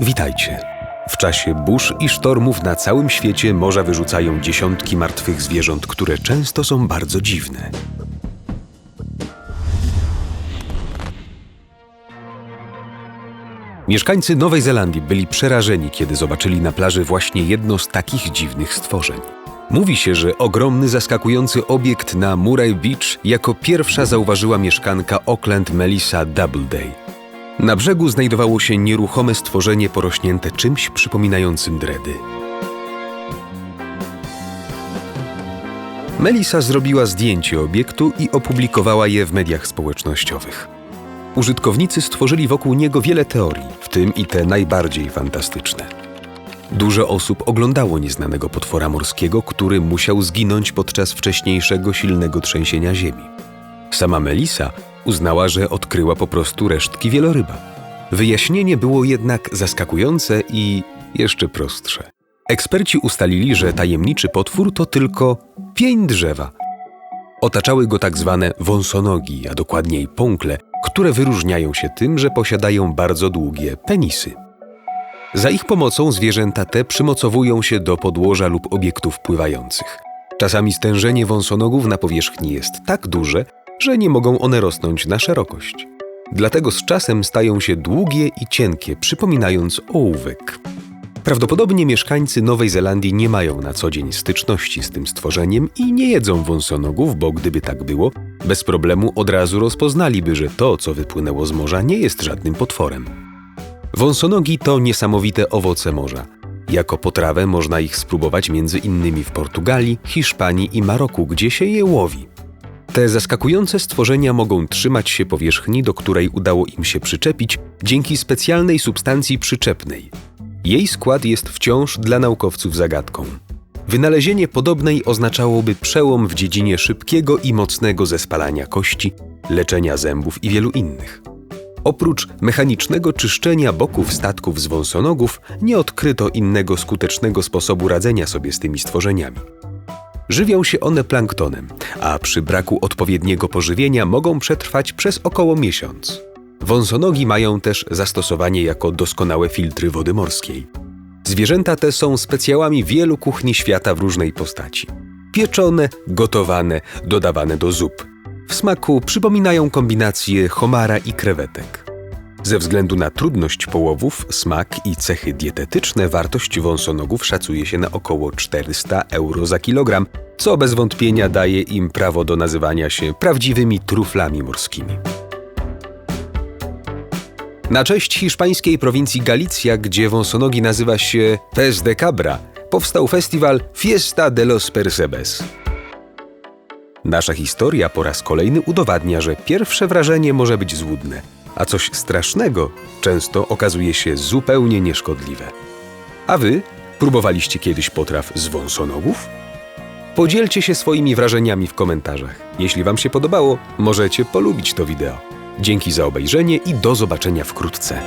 Witajcie. W czasie burz i sztormów na całym świecie morza wyrzucają dziesiątki martwych zwierząt, które często są bardzo dziwne. Mieszkańcy Nowej Zelandii byli przerażeni, kiedy zobaczyli na plaży właśnie jedno z takich dziwnych stworzeń. Mówi się, że ogromny, zaskakujący obiekt na Murray Beach jako pierwsza zauważyła mieszkanka Auckland Melissa Doubleday. Na brzegu znajdowało się nieruchome stworzenie porośnięte czymś przypominającym dredy. Melissa zrobiła zdjęcie obiektu i opublikowała je w mediach społecznościowych. Użytkownicy stworzyli wokół niego wiele teorii, w tym i te najbardziej fantastyczne. Dużo osób oglądało nieznanego potwora morskiego, który musiał zginąć podczas wcześniejszego silnego trzęsienia ziemi. Sama Melissa uznała, że odkryła po prostu resztki wieloryba. Wyjaśnienie było jednak zaskakujące i jeszcze prostsze. Eksperci ustalili, że tajemniczy potwór to tylko pień drzewa. Otaczały go tak zwane wąsonogi, a dokładniej pąkle, które wyróżniają się tym, że posiadają bardzo długie penisy. Za ich pomocą zwierzęta te przymocowują się do podłoża lub obiektów pływających. Czasami stężenie wąsonogów na powierzchni jest tak duże, że nie mogą one rosnąć na szerokość. Dlatego z czasem stają się długie i cienkie, przypominając ołówek. Prawdopodobnie mieszkańcy Nowej Zelandii nie mają na co dzień styczności z tym stworzeniem i nie jedzą wąsonogów, bo gdyby tak było, bez problemu od razu rozpoznaliby, że to, co wypłynęło z morza, nie jest żadnym potworem. Wąsonogi to niesamowite owoce morza. Jako potrawę można ich spróbować między innymi w Portugalii, Hiszpanii i Maroku, gdzie się je łowi. Te zaskakujące stworzenia mogą trzymać się powierzchni, do której udało im się przyczepić dzięki specjalnej substancji przyczepnej. Jej skład jest wciąż dla naukowców zagadką. Wynalezienie podobnej oznaczałoby przełom w dziedzinie szybkiego i mocnego zespalania kości, leczenia zębów i wielu innych. Oprócz mechanicznego czyszczenia boków statków z wąsonogów, nie odkryto innego skutecznego sposobu radzenia sobie z tymi stworzeniami. Żywią się one planktonem, a przy braku odpowiedniego pożywienia mogą przetrwać przez około miesiąc. Wąsonogi mają też zastosowanie jako doskonałe filtry wody morskiej. Zwierzęta te są specjałami wielu kuchni świata w różnej postaci. Pieczone, gotowane, dodawane do zup. W smaku przypominają kombinację homara i krewetek. Ze względu na trudność połowów, smak i cechy dietetyczne wartość wąsonogów szacuje się na około 400 euro za kilogram, co bez wątpienia daje im prawo do nazywania się prawdziwymi truflami morskimi. Na cześć hiszpańskiej prowincji Galicja, gdzie wąsonogi nazywa się Pez de Cabra, powstał festiwal Fiesta de los Persebes. Nasza historia po raz kolejny udowadnia, że pierwsze wrażenie może być złudne, a coś strasznego często okazuje się zupełnie nieszkodliwe. A wy próbowaliście kiedyś potraw z wąsonogów? Podzielcie się swoimi wrażeniami w komentarzach. Jeśli Wam się podobało, możecie polubić to wideo. Dzięki za obejrzenie i do zobaczenia wkrótce.